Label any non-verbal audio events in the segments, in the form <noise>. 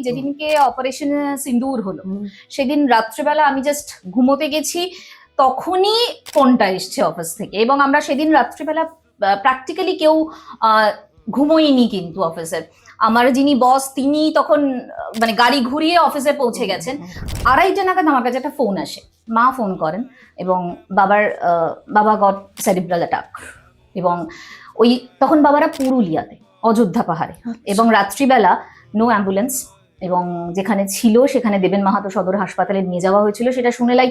যেদিনকে অপারেশন সিন্দুর হলো সেদিন রাত্রেবেলা আমি জাস্ট ঘুমোতে গেছি তখনই ফোনটা এসছে অফিস থেকে এবং আমরা সেদিন রাত্রিবেলা প্র্যাকটিক্যালি কেউ ঘুমোইনি কিন্তু অফিসের আমার যিনি বস তিনি তখন মানে গাড়ি ঘুরিয়ে অফিসে পৌঁছে গেছেন। আড়াইটা নাগাদ আমার কাছে একটা ফোন আসে। মা ফোন করেন এবং বাবার বাবা গট সেরিব্রাল অ্যাটাক এবং ওই তখন বাবারা পুরুলিয়াতে অযোধ্যা পাহাড়ে। এবং রাত্রিবেলা নো অ্যাম্বুলেন্স এবং যেখানে ছিল, সেখানে দেবেন মাহাতো সদর হাসপাতালে নিয়ে যাওয়া হয়েছিল। সেটা শুনে লাইক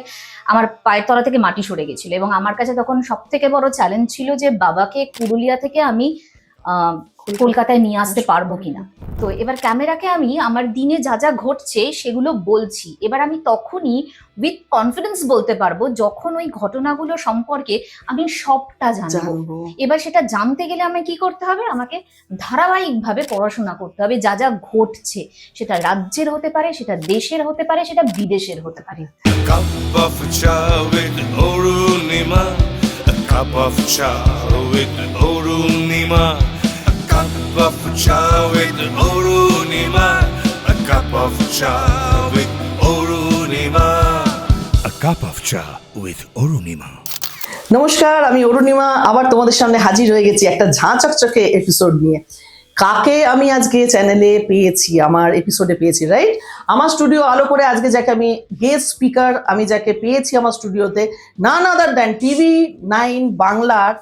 আমার পায়ের তলা থেকে মাটি সরে গেছিল। এবং আমার কাছে তখন সব থেকে বড় চ্যালেঞ্জ ছিল যে, বাবাকে পুরুলিয়া থেকে আমি কলকাতায় নিয়ে আসতে পারব কিনা। তো এবার ক্যামেরাকে আমি আমার দিনে যা যা ঘটছে সেগুলো বলছি। এবার আমি তখনই উইথ কনফিডেন্স বলতে পারব যখন ওই ঘটনাগুলো সম্পর্কে আমি সবটা জানব। জানব। এবার সেটা জানতে গেলে আমায় কি করতে হবে? আমাকে ধারাবাহিকভাবে পড়াশোনা করতে হবে যা যা ঘটছে। সেটা রাজ্যের হতে পারে সেটা দেশের হতে পারে সেটা বিদেশের হতে পারে। Cup of cha with Orunima. A cup of cha with Orunima. A cup of chai with Orunima. A cup of cha with Orunima. A cup of cha with Orunima. নমস্কার আমি অরুণিমা আবার তোমাদের সামনে হাজির হয়ে গেছি একটা ঝাঁ চকচকে এপিসোড নিয়ে কাকে আমি আজকে চ্যানেলে পেয়েছি, আমার এপিসোডে পেয়েছি রাইট আমার স্টুডিও আলো করে আজকে যাকে আমি গেস্ট স্পিকার আমি যাকে পেয়েছি আমার স্টুডিওতে none other than TV nine বাংলার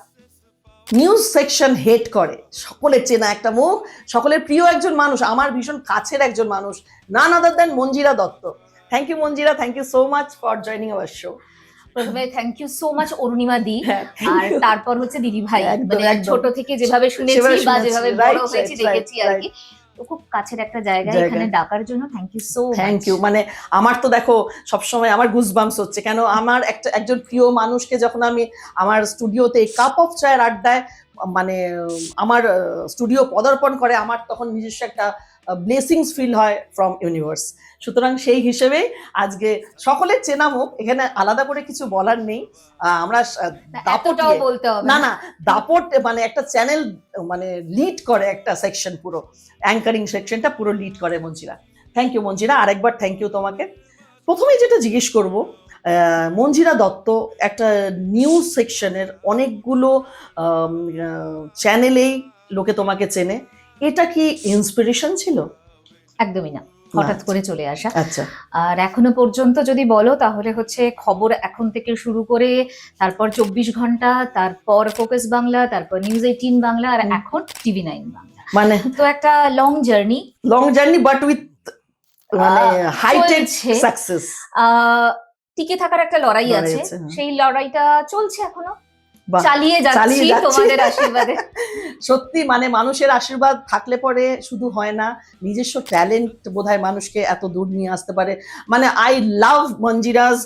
নিউজ সেকশন হেড করে। সকলের চেনা একটা মুখ, সকলের প্রিয় একজন মানুষ, আমার ভীষণ কাছের একজন মানুষ none other than Manjira Dutta. Thank you Manjira thank you so much for joining our show প্রথমে thank you so much Arunima দি আর তারপর হচ্ছে দিদি ভাই। মানে ছোট থেকে যেভাবে শুনেছি বা যেভাবে বড় হয়েছি দেখেছি আর কি খুব কাছের একটা জায়গা জায়গা। এখানে ডাকার জন্য thank you so thank you মানে আমার তো দেখো সবসময় আমার গুজবামস হচ্ছে। কেন আমার একটা একজন প্রিয় মানুষকে যখন আমি আমার স্টুডিওতে কাপ অফ চায়ের আড্ডায় মানে আমার স্টুডিও পদার্পণ করে আমার তখন নিজস্ব একটা ব্লেসিংস ফিল হয় ফ্রম ইউনিভার্স সুতরাং সেই হিসেবে আজকে সকলের চেনা মুখ এখানে আলাদা করে কিছু বলার নেই। আমরা আহ, দাপট এতটাও নিয়ে- বলতে হবে না না। দাপট মানে একটা চ্যানেল মানে লিড করে একটা সেকশন পুরো। অ্যাঙ্কারিং সেকশনটা পুরো লিড করে মঞ্জিরা। থ্যাংক ইউ মঞ্জিরা। আরেকবার থ্যাংক ইউ তোমাকে। প্রথমেই যেটা জিজ্ঞেস করব আহ, মঞ্জিরা দত্ত একটা নিউজ সেকশনের অনেকগুলো চ্যানেলেই লোকে তোমাকে চেনে। এটা কি ইন্সপিরেশন ছিল? একদমই না। হঠাৎ। করে চলে আসা। আচ্ছা। আর এখনও পর্যন্ত যদি বলো তাহলে হচ্ছে খবর এখন থেকে শুরু করে তারপর চব্বিশ ঘণ্টা তারপর ফোকাস বাংলা তারপর নিউজ এইটিন বাংলা আর এখন টিভি নাইন বাংলা। মানে? তো একটা long journey long journey but with মানে আহ, হাইটেড সাকসেস টিকে থাকার একটা লড়াই আছে হ্যাঁ। সেই লড়াইটা চলছে এখনও। চালিয়ে যাচ্ছি। তোমাদের আশীর্বাদে। <laughs> সত্যি মানে মানুষের আশীর্বাদ থাকলে পরে শুধু হয় না নিজস্ব ট্যালেন্ট বোধহয় মানুষকে এত দূর নিয়ে আসতে পারে। মানে I love মঞ্জিরাজ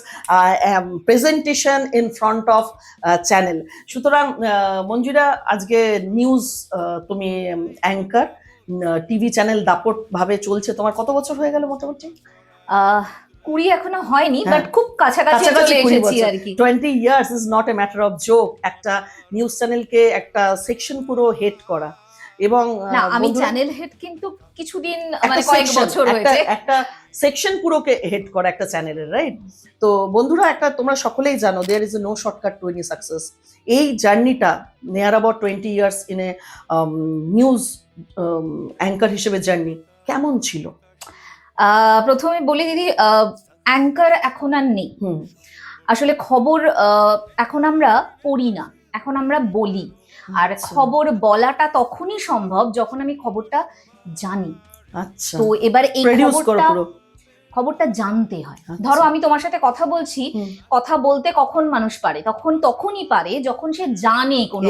presentation in front of channel সুতরাং মঞ্জুরা আজকে নিউজ তুমি অ্যাঙ্কার টিভি চ্যানেল দাপট ভাবে চলছে। তোমার কত বছর হয়ে গেল মোটামুটি? আহ, কুড়ি এখনও হয়নি হ্যাঁ। বাট খুব কাছাকাছি চলে এসেছি আর কি twenty years is not a matter of joke একটা নিউজ চ্যানেলকে একটা সেকশন পুরো হেড করা। এবং না আমি চ্যানেল হেড কিন্তু কিছুদিন একটা মানে কয়েক বছর হয়েছে একটা সেকশন পুরোকে হেড করা একটা চ্যানেলের রাইট তো বন্ধুরা একটা তোমরা সকলেই জানো there is a no shortcut to any success এই জার্নিটা near about twenty years in a news anchor হিসেবে জার্নি কেমন ছিল? প্রথমে বলি দিদি অ্যাঙ্কার এখন আর নেই। আসলে খবর আহ, এখন আমরা পড়ি না এখন আমরা বলি। আর আচ্ছা, খবর বলাটা তখনই সম্ভব যখন আমি খবরটা জানি। আচ্ছা। তো এবার এই খবরটা খবরটা জানতে হয়। আচ্ছা। ধরো আমি তোমার সাথে কথা বলছি কথা বলতে কখন মানুষ পারে? তখন তখনই পারে যখন সে জানে কোনো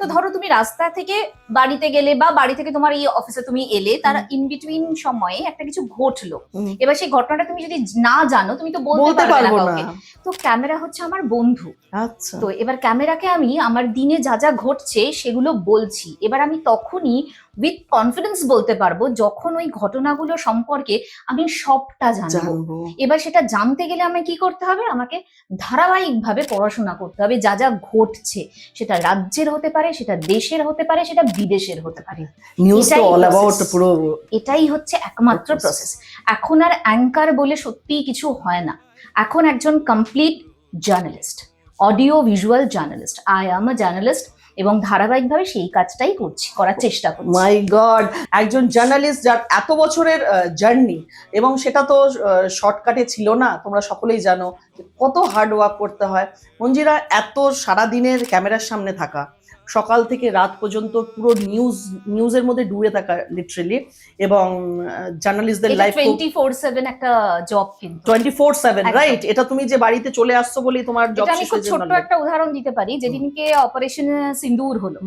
তো ধরো তুমি রাস্তা থেকে বাড়িতে গেলে বা বাড়ি থেকে তোমার এই অফিসে তুমি এলে তার। ইন বিটুইন সময়ে একটা কিছু ঘটলো। এবার সেই ঘটনাটা তুমি যদি না জানো তুমি তো বলতে পারবে না তো ক্যামেরা হচ্ছে আমার বন্ধু। আচ্ছা। তো এবার ক্যামেরাকে আমি আমার দিনে যা যা ঘটছে সেগুলো বলছি। এবার আমি তখনই উইথ কনফিডেন্স বলতে পারব যখন ওই ঘটনাগুলো সম্পর্কে আমি সবটা জানব। এবার সেটা জানতে গেলে আমায় কি করতে হবে? আমাকে ধারাবাহিকভাবে পড়াশোনা করতে হবে যা যা ঘটছে। সেটা রাজ্যের হতে পারে সেটা দেশের হতে পারে সেটা বিদেশের হতে পারে। নিউজ এটাই হচ্ছে একমাত্র প্রসেস এখন আর অ্যাঙ্কার বলে সত্যিই কিছু হয় না। এখন একজন complete journalist audio visual journalist I am a journalist এবং ধারাবাহিকভাবে সেই কাজটাই করছি, করার চেষ্টা করছি। মাই গড একজন জার্নালিস্ট যার এত বছরের জার্নি এবং সেটা তো শর্টকাটে ছিল না, তোমরা সকলেই জানো কত হার্ড ওয়ার্ক করতে হয়। মঞ্জিরা, এত সারা দিনের ক্যামেরার সামনে থাকা সকাল থেকে রাত পর্যন্ত পুরো নিউজ নিউজের মধ্যে ডুবে থাকা লিটারেলি এবং জার্নালিস্টদের লাইফ টোয়েন্টি ফোর সেভেন একটা জব কিন্তু। টোয়েন্টি ফোর সেভেন একদম। রাইট এটা তুমি যে বাড়িতে চলে আসছো বলেই তোমার জব শেষ খুব হয়েছে ছোট্ট একটা উদাহরণ দিতে পারি। যেদিনকে অপারেশন সিন্দুর হলো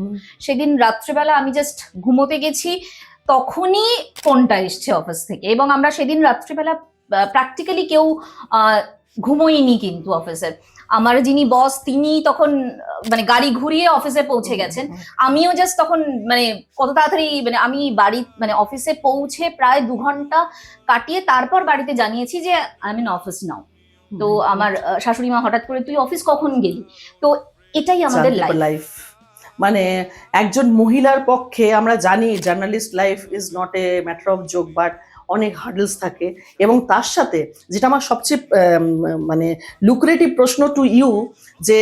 সেদিন রাত্রেবেলা আমি জাস্ট ঘুমোতে গেছি তখনই ফোনটা এসছে অফিস থেকে এবং আমরা সেদিন রাত্রিবেলা প্র্যাকটিক্যালি কেউ ঘুমোইনি কিন্তু অফিসের আমার যিনি বস তিনি তখন মানে গাড়ি ঘুরিয়ে অফিসে পৌঁছে গেছেন। আমিও জাস্ট তখন মানে কত তাড়াতাড়ি মানে আমি বাড়ি মানে অফিসে পৌঁছে প্রায় দু ঘণ্টা কাটিয়ে তারপর বাড়িতে জানিয়েছি যে আই মিন অফিস নাও তো আমার শাশুড়ি মা হঠাৎ করে তুই অফিস কখন গেলি? তো এটাই আমাদের লাইফ মানে একজন মহিলার পক্ষে আমরা জানি journalist life is not a matter of joke but অনেক হার্ডলস থাকে এবং তার সাথে যেটা আমার সবচেয়ে মানে লুক্রেটিভ প্রশ্ন টু ইউ যে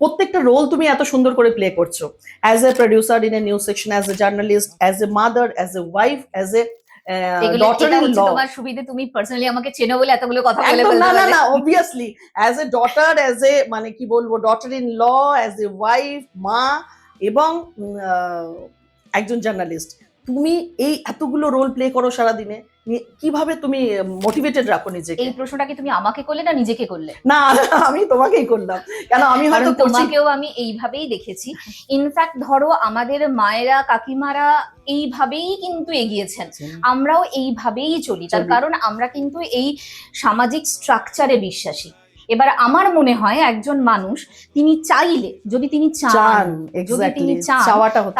প্রত্যেকটা রোল তুমি এত সুন্দর করে প্লে করছ। As a producer in a news section as a journalist as a mother as a wife as a daughter in law তোমার সুবিধে তুমি পার্সোনালি আমাকে চেনো বলে এতগুলো কথা বলে না না না obviously as a daughter as a মানে কি বলব daughter in law as a wife মা এবং একজন জার্নালিস্ট তুমি এই এতগুলো রোল প্লে করো সারাদিনে কীভাবে তুমি মোটিভেটেড রাখো নিজেকে? এই প্রশ্নটা কি তুমি আমাকে করলে না নিজেকে করলে? না আমি তোমাকেই করলাম। কেন আমি হয়তো তোমাকেও আমি এইভাবেই দেখেছি। ইনফ্যাক্ট ধরো আমাদের মায়েরা কাকিমারা এইভাবেই কিন্তু এগিয়েছেন। আমরাও এইভাবেই চলি। তার কারণ আমরা কিন্তু এই সামাজিক স্ট্রাকচারে বিশ্বাসী। এবার আমার মনে হয় একজন মানুষ তিনি চাইলে যদি তিনি চান যদি তিনি চান,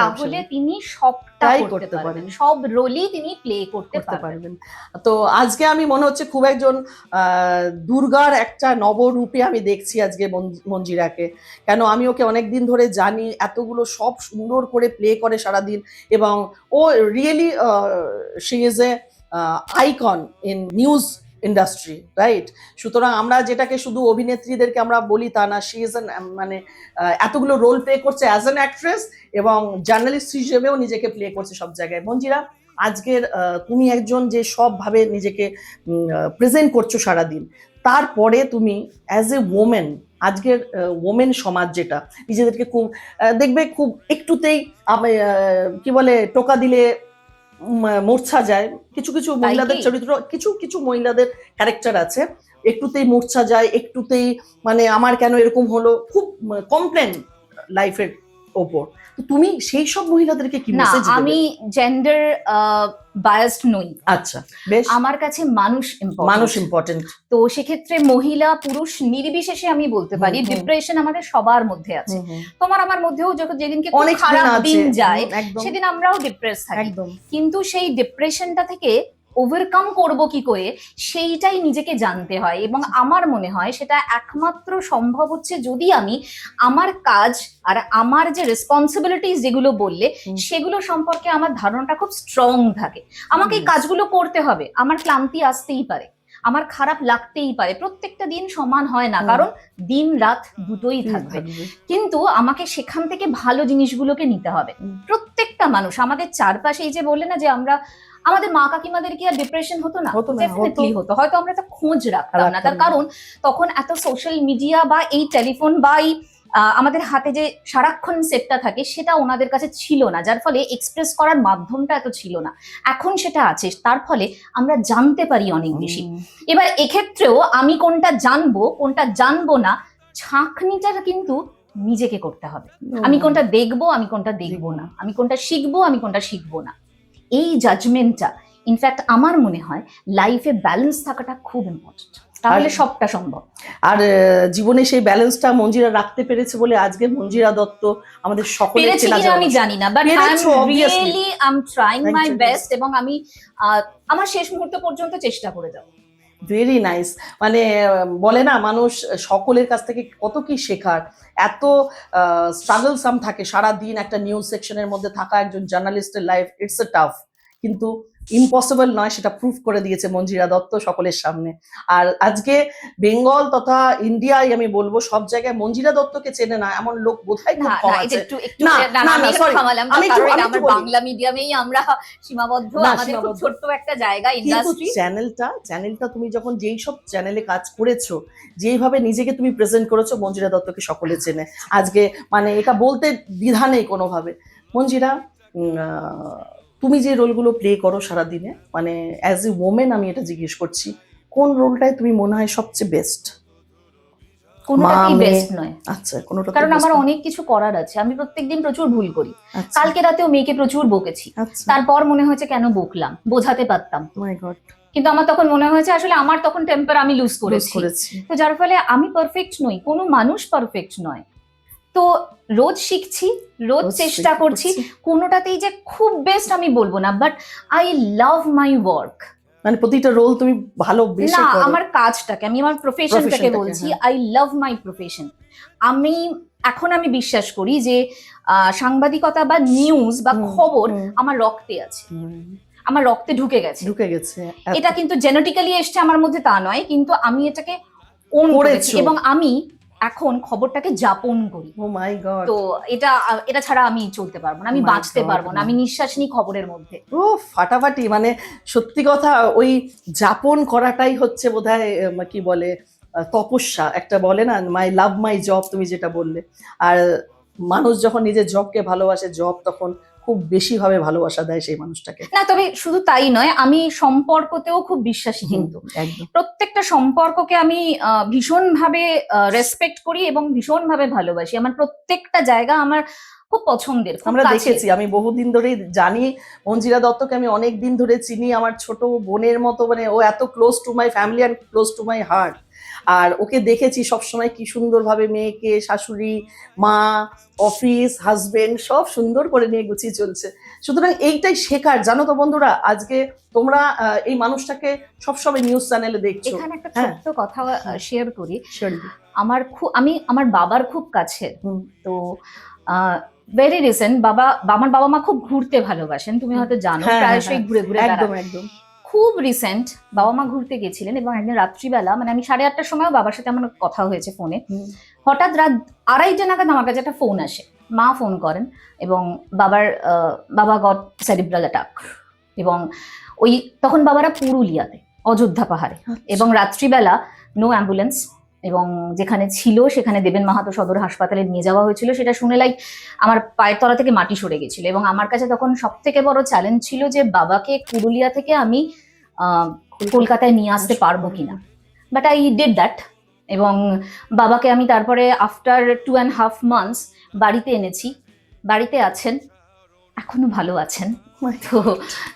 তাহলে তিনি সবটা করতে পারেন। সব রোলই তিনি প্লে করতে পারবেন। তো আজকে আমি মনে হচ্ছে খুব একজন দুর্গার একটা নবরূপে আমি দেখছি আজকে মঞ্জিরাকে। কেন আমি ওকে অনেক দিন ধরে জানি এতগুলো সব সুন্দর করে প্লে করে সারাদিন এবং ও really she is a icon in news industry right সুতরাং আমরা যেটাকে শুধু অভিনেত্রীদেরকে আমরা বলি তা না শি ইজ মানে এতগুলো রোল প্লে করছে অ্যাজ অ্যান অ্যাক্ট্রেস এবং জার্নালিস্ট হিসেবেও নিজেকে প্লে করছে সব জায়গায়। মঞ্জিরা আজকের তুমি একজন যে সবভাবে নিজেকে প্রেজেন্ট করছ সারাদিন, তারপরে তুমি অ্যাজ এ ওমেন আজকের ওমেন সমাজ যেটা, নিজেদেরকে খুব দেখবে খুব একটুতেই কি বলে, টোকা দিলে মূর্ছা যায়। কিছু কিছু মহিলাদের চরিত্র কিছু কিছু মহিলাদের ক্যারেক্টার আছে। একটুতেই মূর্ছা যায় একটুতেই মানে আমার কেন এরকম হলো? খুব কমপ্লেন লাইফের ওপর। তো তুমি সেই সব মহিলাদেরকে কি মেসেজ আমি জেন্ডার বায়াসড নই। আচ্ছা বেশ। আমার কাছে মানুষ। মানুষ ইম্পর্টেন্ট তো সেক্ষেত্রে মহিলা পুরুষ নির্বিশেষে আমি বলতে পারি। ডিপ্রেশন আমাদের সবার মধ্যে আছে। তোমার আমার মধ্যেও যখন যেদিনকে খুব অনেক খারাপ দিন যায় সেদিন আমরাও ডিপ্রেস থাকি। কিন্তু সেই ডিপ্রেশনটা থেকে ওভারকাম করব কি করে সেইটাই নিজেকে জানতে হয়। এবং আমার মনে হয় সেটা একমাত্র সম্ভব হচ্ছে যদি আমি আমার কাজ আর আমার যে রেসপন্সিবিলিটিস যেগুলো বললে সেগুলো সম্পর্কে আমার ধারণাটা খুব স্ট্রং থাকে। আমাকে এই কাজগুলো করতে হবে। আমার ক্লান্তি আসতেই পারে। আমার খারাপ লাগতেই পারে। প্রত্যেকটা দিন সমান হয় না কারণ দিন রাত দুটোই থাকবে। কিন্তু আমাকে সেখান থেকে ভালো জিনিসগুলোকে নিতে হবে। প্রত্যেকটা মানুষ আমাদের চারপাশে এই যে বললে না যে আমরা আমাদের মা কাকিমাদের কি আর ডিপ্রেশন হতো না? ডেফিনেটলি হতো। হয়তো আমরা তো খোঁজ রাখতাম না। তার কারণ তখন এত সোশ্যাল মিডিয়া বা এই টেলিফোন বা এই আমাদের হাতে যে সারাক্ষণ সেটটা থাকে সেটা ওনাদের কাছে ছিল না। যার ফলে এক্সপ্রেস করার মাধ্যমটা এত ছিল না। এখন সেটা আছে। তার ফলে আমরা জানতে পারি অনেক বেশি। এবার এক্ষেত্রেও আমি কোনটা জানব কোনটা জানব না ছাঁকনিটা কিন্তু নিজেকে করতে হবে। আমি কোনটা দেখব আমি কোনটা দেখব না। আমি কোনটা শিখব আমি কোনটা শিখব না। এই জাজমেন্টটা ইনফ্যাক্ট আমার মনে হয় লাইফে ব্যালেন্স থাকাটা খুব ইম্পর্টেন্ট তাহলে সবটা সম্ভব। আর জীবনে সেই ব্যালেন্সটা মঞ্জিরা রাখতে পেরেছে বলে আজকে মঞ্জিরা দত্ত আমাদের সকলের চেনা আমি জানি না but I am really I am trying my best এবং আমি আমার শেষ মুহূর্ত পর্যন্ত চেষ্টা করে যাব। ভেরি নাইস মানে বলে না, মানুষ সকলের কাছ থেকে কত কি শেখার? এত স্ট্রাগল সাম থাকে। সারা দিন একটা নিউজ সেকশনের মধ্যে থাকা একজন জার্নালিস্টের লাইফ ইটস এ টাফ কিন্তু ইম্পসিবল নয় সেটা প্রুফ করে দিয়েছে মঞ্জিরা দত্ত সকলের সামনে। আর আজকে বেঙ্গল তথা ইন্ডিয়ায় আমি বলব সব জায়গায় মঞ্জিরা দত্তকে চেনে না এমন লোক বোধহয় খুব কম আছে। না, না, আমি. থামালাম কারণ আমার বাংলা। মিডিয়ামেই আমরা সীমাবদ্ধ আমাদের খুব ছোট্ট একটা জায়গা ইন্ডাস্ট্রি চ্যানেলটা চ্যানেলটা তুমি যখন যেই সব চ্যানেলে কাজ করেছ যেইভাবে নিজেকে তুমি প্রেজেন্ট করেছ মঞ্জিরা দত্তকে সকলে চেনে। আজকে মানে এটা বলতে দ্বিধা নেই কোনোভাবে। মঞ্জিরা উম, আহ, তুমি যে রোলগুলো প্লে করো সারাদিনে মানে অ্যাজ এ ওমেন আমি এটা জিজ্ঞেস করছি কোন রোলটায় তুমি মনে হয় সবচেয়ে বেস্ট কোনোটাই বেস্ট নয়। আচ্ছা কোনোটা কারণ আমার অনেক কিছু করার আছে। আমি প্রত্যেকদিন প্রচুর ভুল করি। আচ্ছা। কালকে রাতেও মেয়েকে প্রচুর বকেছি। আচ্ছা। তারপর মনে হয়েছে কেন বকলাম? বোঝাতে পারতাম। মাই গড কিন্তু আমার তখন মনে হয়েছে আসলে আমার তখন টেম্পার আমি লুজ করেছি। করেছি। তো যার ফলে আমি পারফেক্ট নই কোনো মানুষ পারফেক্ট নয়। তো রোজ শিখছি রোজ চেষ্টা করছি। কোনোটাতেই যে খুব বেস্ট আমি বলব না but I love my work মানে প্রতিটা রোল তুমি ভালো না আমার কাজটাকে আমি আমার প্রফেশনটাকে বলছি। আই লাভ মাই প্রফেশন আমি এখন আমি বিশ্বাস করি যে আহ, সাংবাদিকতা বা নিউজ বা খবর আমার রক্তে আছে। আমার রক্তে ঢুকে গেছে। ঢুকে গেছে এটা কিন্তু জেনেটিক্যালি এসছে আমার মধ্যে তা নয় কিন্তু আমি এটাকে এবং আমি এখন খবরটাকে যাপন করি। ও মাই গড তো এটা এটা ছাড়া আমি চলতে পারব না আমি বাঁচতে পারব না। আমি নিঃশ্বাস নিই খবরের মধ্যে। ও ফাটাফাটি মানে সত্যি কথা ওই যাপন করাটাই হচ্ছে বোধহয় আহ, কি বলে তপস্যা। একটা বলে না মাই লাভ মাই জব তুমি যেটা বললে। আর মানুষ যখন নিজের জবকে ভালোবাসে জব তখন খুব বেশি ভাবে ভালোবাসা দেয় সেই মানুষটাকে। না তবে শুধু তাই নয় আমি সম্পর্কতেও খুব বিশ্বাসী কিন্তু। প্রত্যেকটা সম্পর্ককে আমি ভীষণভাবে রেসপেক্ট করি এবং ভীষণভাবে ভালোবাসি। আমার প্রত্যেকটা জায়গা আমার খুব পছন্দের আমরা দেখেছি আমি বহুদিন ধরেই জানি মঞ্জিরা দত্তকে আমি অনেক দিন ধরে চিনি আমার ছোট বোনের মতো মানে ও এত close to my family and close to my heart আর ওকে দেখেছি সবসময় কি সুন্দরভাবে মেয়েকে শাশুড়ি মা অফিস হাজবেন্ড সব সুন্দর করে নিয়ে গুছিয়ে চলছে। সুতরাং এইটাই শেখার। জানো তো বন্ধুরা আজকে তোমরা এই মানুষটাকে সবসময় নিউজ চ্যানেলে দেখছ। এখানে একটা হ্যাঁ। ছোট্ট কথা শেয়ার করি। আমার খুব আমি আমার বাবার খুব কাছে। তো ভেরি রিসেন্ট বাবা আমার বাবা মা খুব ঘুরতে ভালোবাসেন তুমি হয়তো জানো হ্যাঁ, হ্যাঁ, প্রায়শই হ্যাঁ। ঘুরে ঘুরে একদম একদম। খুব রিসেন্ট বাবা মা ঘুরতে গেছিলেন এবং একদিন রাত্রিবেলা মানে আমি সাড়ে আটটার সময় বাবার সাথে আমার কথা হয়েছে ফোনে হঠাৎ রাত আড়াইটা নাগাদ আমার কাছে একটা ফোন আসে। মা ফোন করেন এবং বাবার বাবা গট সেরিব্রাল অ্যাটাক এবং ওই তখন বাবারা পুরুলিয়াতে অযোধ্যা পাহাড়ে এবং রাত্রিবেলা নো অ্যাম্বুলেন্স এবং যেখানে ছিল সেখানে দেবেন মাহাতো সদর হাসপাতালে নিয়ে যাওয়া হয়েছিল। সেটা শুনে লাইক আমার পায়ের তলা থেকে মাটি সরে গেছিল এবং আমার কাছে তখন সব থেকে বড় চ্যালেঞ্জ ছিল যে বাবাকে পুরুলিয়া থেকে আমি কলকাতায় নিয়ে আসতে পারব কিনা। বাট আই ডিড দ্যাট এবং বাবাকে আমি তারপরে after two and half months বাড়িতে এনেছি। বাড়িতে আছেন এখনও ভালো আছেন। তো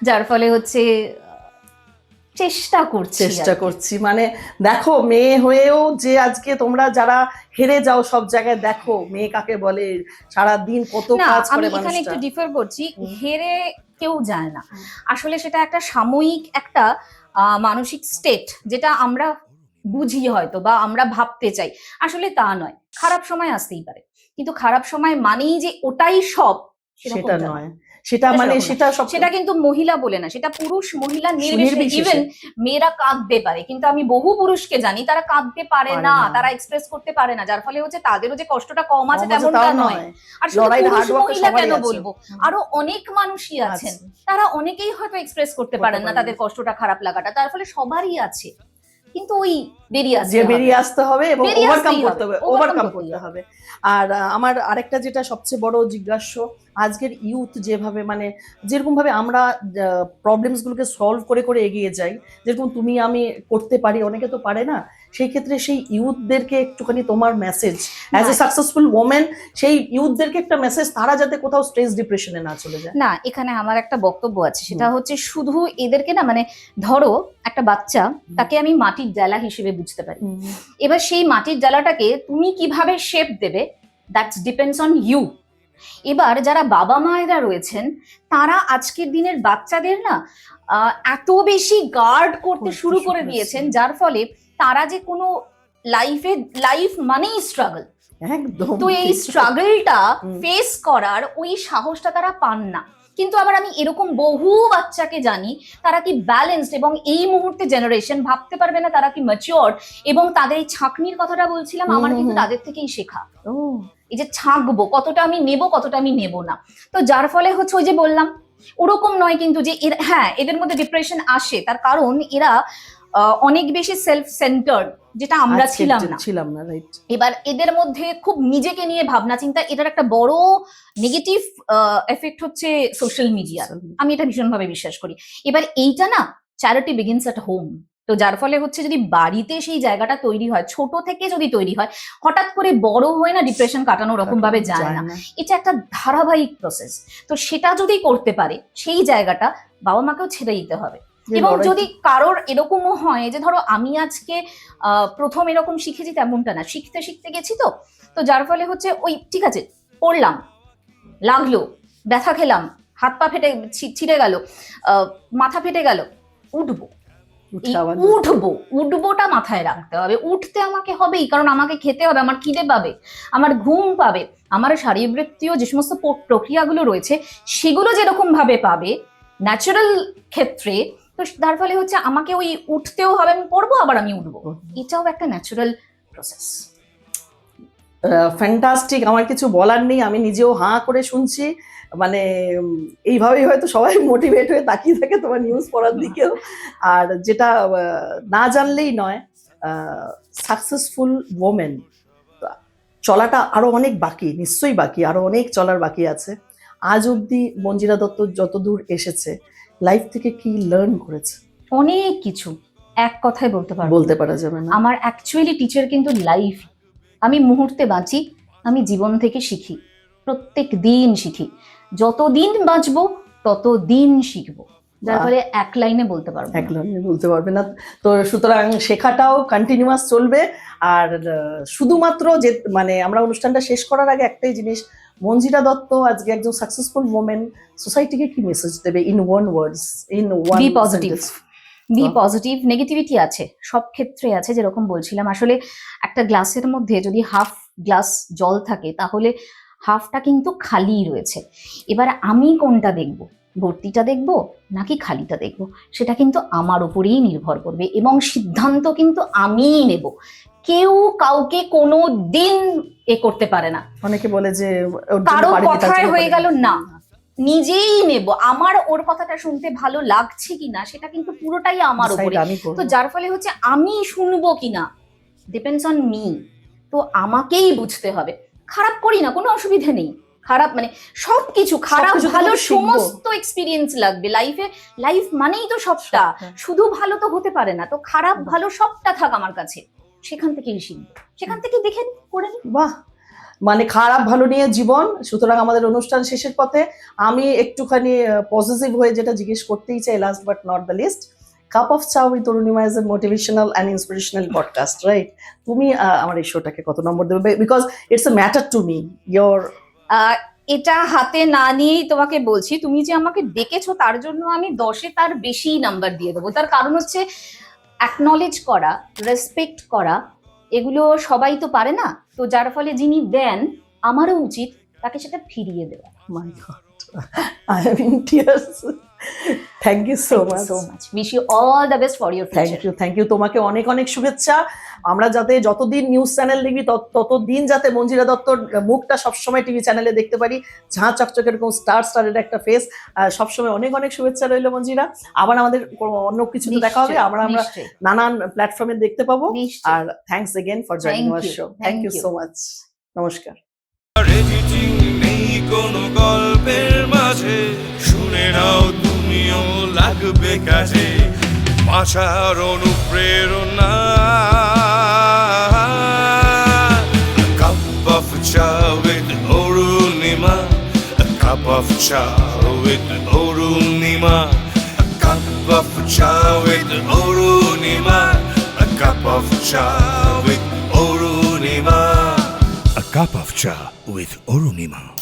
যার ফলে হচ্ছে চেষ্টা করছি চেষ্টা করছি। মানে দেখো মেয়ে হয়েও যে আজকে তোমরা যারা হেরে যাও সব জায়গায় দেখো মেয়ে কাকে বলে সারা দিন কত কাজ আমি করে এখানে একটু ডিফার করছি। হেরে কেউ যায় না। আসলে সেটা একটা সাময়িক একটা আহ, মানসিক স্টেট যেটা আমরা বুঝি হয়তো বা আমরা ভাবতে চাই। আসলে তা নয় খারাপ সময় আসতেই পারে। কিন্তু খারাপ সময় মানেই যে ওটাই সব সেটা নয়। সেটা মানে সেটা সব সেটা কিন্তু মহিলা বলে না সেটা পুরুষ মহিলা নির্বিশেষে। ইভেন মেয়েরা কাঁদতে পারে কিন্তু আমি বহু পুরুষকে জানি তারা কাঁদতে পারে না। তারা এক্সপ্রেস করতে পারে না যার ফলে হচ্ছে তাদেরও যে কষ্টটা কম আছে তেমনটা নয়। আর পুরুষ মহিলা কেন বলব? আরও অনেক মানুষই আছেন আছে। তারা অনেকেই হয়তো এক্সপ্রেস করতে পারেন না তাদের কষ্টটা খারাপ লাগাটা তার ফলে সবারই আছে। কিন্তু ওই বেরিয়ে আসতে যে। বেরিয়ে আসতে হবে এবং ওভারকাম করতে হবে, ওভারকাম করতে হবে। আর আমার আরেকটা যেটা সবচেয়ে বড় জিজ্ঞাস্য আজকের ইউথ যেভাবে মানে যেরকম ভাবে আমরা প্রবলেমস গুলোকে সলভ করে করে এগিয়ে যাই যেরকম তুমি আমি করতে পারি অনেকে তো পারে না সেই ক্ষেত্রে সেই ইউথদেরকে একটুখানি তোমার message as a successful women সেই ইউথদেরকে একটা মেসেজ তারা যাতে কোথাও স্ট্রেস ডিপ্রেশনে না চলে যায়। না এখানে আমার একটা বক্তব্য আছে সেটা হচ্ছে শুধু এদেরকে না মানে ধরো একটা বাচ্চা তাকে আমি মাটির ডালা হিসেবে বুঝতে পারি। এবার সেই মাটির ডালাটাকে তুমি কীভাবে শেপ দেবে দ্যাটস ডিপেন্ডস অন ইউ এবার যারা বাবা মায়েরা রয়েছেন তারা আজকের দিনের বাচ্চাদের না এত বেশি গার্ড করতে শুরু করে দিয়েছেন যার ফলে তারা যে কোনো লাইফে লাইফ মানেই স্ট্রাগল একদম তো এই স্ট্রাগলটা ফেস করার ওই সাহসটা তারা পান না। কিন্তু আবার আমি এরকম বহু বাচ্চাকে জানি তারা কি ব্যালেন্সড এবং এই মুহূর্তে জেনারেশন ভাবতে পারবে না তারা কি ম্যাচিওর এবং তাদের এই ছাঁকনির কথাটা বলছিলাম আমার কিন্তু তাদের থেকেই শেখা। এই যে ছাঁকবো কতটা আমি নেব কতটা আমি নেব না। তো যার ফলে হচ্ছে ওই যে বললাম ওরকম নয় কিন্তু যে হ্যাঁ এদের মধ্যে ডিপ্রেশন আসে। তার কারণ এরা অনেক বেশি সেলফ সেন্টার্ড যেটা আমরা ছিলাম না। ছিলাম না রাইট এবার এদের মধ্যে খুব নিজেকে নিয়ে ভাবনা চিন্তা এটার একটা বড় নেগেটিভ এফেক্ট হচ্ছে সোশ্যাল মিডিয়া আমি এটা ভীষণভাবে বিশ্বাস করি। এবার এইটা না চ্যারিটি বিগিনস অ্যাট হোম তো যার ফলে হচ্ছে যদি বাড়িতে সেই জায়গাটা তৈরি হয় ছোট থেকে যদি তৈরি হয় হঠাৎ করে বড় হয়ে না ডিপ্রেশন কাটানো ওরকম ভাবে যায় না। এটা একটা ধারাবাহিক প্রসেস তো সেটা যদি করতে পারে সেই জায়গাটা বাবা মাকেও ছেড়ে দিতে হবে। এবং যদি কারোর এরকমও হয় যে ধরো আমি আজকে আহ, প্রথম এরকম শিখেছি তেমনটা না শিখতে শিখতে গেছি তো তো যার ফলে হচ্ছে ওই ঠিক আছে পড়লাম লাগল ব্যথা খেলাম হাত পা ফেটে ছিঁড়ে গেল আহ, মাথা ফেটে গেল উঠবো। উঠবো উঠবোটা মাথায় রাখতে হবে। উঠতে আমাকে হবেই কারণ আমাকে খেতে হবে আমার খিদে পাবে আমার ঘুম পাবে আমার শারীরবৃত্তীয় যে সমস্ত প্রক্রিয়াগুলো রয়েছে সেগুলো যেরকম ভাবে পাবে ন্যাচারাল ক্ষেত্রে তো তার ফলে হচ্ছে আমাকে ওই উঠতেও হবে আমি পড়ব আবার আমি উঠবো। এটাও একটা ন্যাচারাল প্রসেস ফ্যান্টাস্টিক আমার কিছু বলার নেই আমি নিজেও হাঁ করে শুনছি। মানে এইভাবেই হয়তো সবাই মোটিভেট হয়ে তাকিয়ে থাকে তোমার নিউজ পড়ার দিকেও। আর যেটা না জানলেই নয় সাকসেসফুল ওমেন চলাটা আরও অনেক বাকি নিশ্চয়ই বাকি আরও অনেক চলার বাকি আছে। আজ অবধি মঞ্জিরা দত্ত যতদূর এসেছে লাইফ থেকে কি লার্ন করেছে? অনেক কিছু এক কথায় বলতে পারব বলতে পারা যাবে না। আমার অ্যাকচুয়ালি টিচার কিন্তু লাইফ আমি মুহূর্তে বাঁচি আমি জীবন থেকে শিখি প্রত্যেক দিন শিখি। যত দিন বাঁচবো তত দিন শিখব। যার ফলে এক লাইনে বলতে পারব এক লাইনে বলতে পারবে না। তো সুতরাং শেখাটাও কন্টিনিউয়াস চলবে। আর শুধুমাত্র যে মানে আমরা অনুষ্ঠানটা শেষ করার আগে একটাই জিনিস মঞ্জিরা দত্ত আজকে একজন সাকসেসফুল ওমেন সোসাইটিকে কি মেসেজ দেবে in one words in one be positive be positive negativity আছে। সব ক্ষেত্রে আছে যেরকম বলছিলাম। আসলে একটা গ্লাসের মধ্যে যদি হাফ গ্লাস জল থাকে তাহলে হাফটা কিন্তু খালি রয়েছে। এবার আমি কোনটা দেখব? ভর্তিটা দেখব নাকি খালিটা দেখব? সেটা কিন্তু আমার উপরেই নির্ভর করবে এবং সিদ্ধান্ত কিন্তু আমিই নেব। কেউ কাউকে কোনো দিন এ করতে পারে না। অনেকে বলে যে কারও কথায় হয়ে। গেল না। নিজেই নেব। আমার ওর কথাটা শুনতে ভালো লাগছে কিনা সেটা কিন্তু পুরোটাই আমার উপরে। তো যার ফলে হচ্ছে আমি শুনব কিনা? ডিপেন্ডস অন মি তো আমাকেই বুঝতে হবে। খারাপ করি না কোনো অসুবিধা নেই। খারাপ মানে সবকিছু খারাপ ভালো সমস্ত এক্সপিরিয়েন্স লাগবে। লাইফে লাইফ মানেই তো সবটা। শুধু ভালো তো হতে পারে না। তো খারাপ ভালো সবটা থাক আমার কাছে। সেখান থেকেই শিখব। সেখান থেকে দেখে করে। বাহ! মানে খারাপ ভালো নিয়ে জীবন সুতরাং আমাদের অনুষ্ঠান শেষের পথে আমি একটুখানি পজিটিভ হয়ে যেটা জিজ্ঞেস করতেই চাই last but not the least cup of cha with Arunima is a motivational and inspirational podcast right তুমি আমার এই শোটাকে কত নম্বর দেবে? Because it's a matter to me your এটা হাতে না নিয়েই তোমাকে বলছি তুমি যে আমাকে ডেকেছো তার জন্য আমি দশে তার বেশি নাম্বার দিয়ে দেবো। তার কারণ হচ্ছে অ্যাকনলেজ করা রেসপেক্ট করা এগুলো সবাই তো পারে না। তো যার ফলে যিনি দেন আমারও উচিত তাকে সেটা ফিরিয়ে দেওয়া। My god I am in tears thank you so much so much wish you all the best for your thank you thank you তোমাকে অনেক অনেক শুভেচ্ছা। আমরা যাতে যতদিন নিউজ চ্যানেল দেখবি তত- ততদিন যাতে মঞ্জিরা দত্তর মুখটা সবসময় টিভি চ্যানেলে দেখতে পারি। ঝাঁ চকচকে এরকম স্টার স্টারের একটা ফেস সবসময় অনেক অনেক শুভেচ্ছা রইল মঞ্জিরা আবার আমাদের কোনো অন্য কিছুতে দেখা হবে। আমরা আমরা নানান প্ল্যাটফর্মে দেখতে পাবো। আর thanks again for joining our show thank you so much নমস্কার রেজিটিং নেই কোনো গল্পে চলবে কাজে বাঁচার অনুপ্রেরণা cup of chai with Orunima A cup of chai with Orunima A cup of chai with Orunima A cup of chai with Orunima A cup of chai with Orunima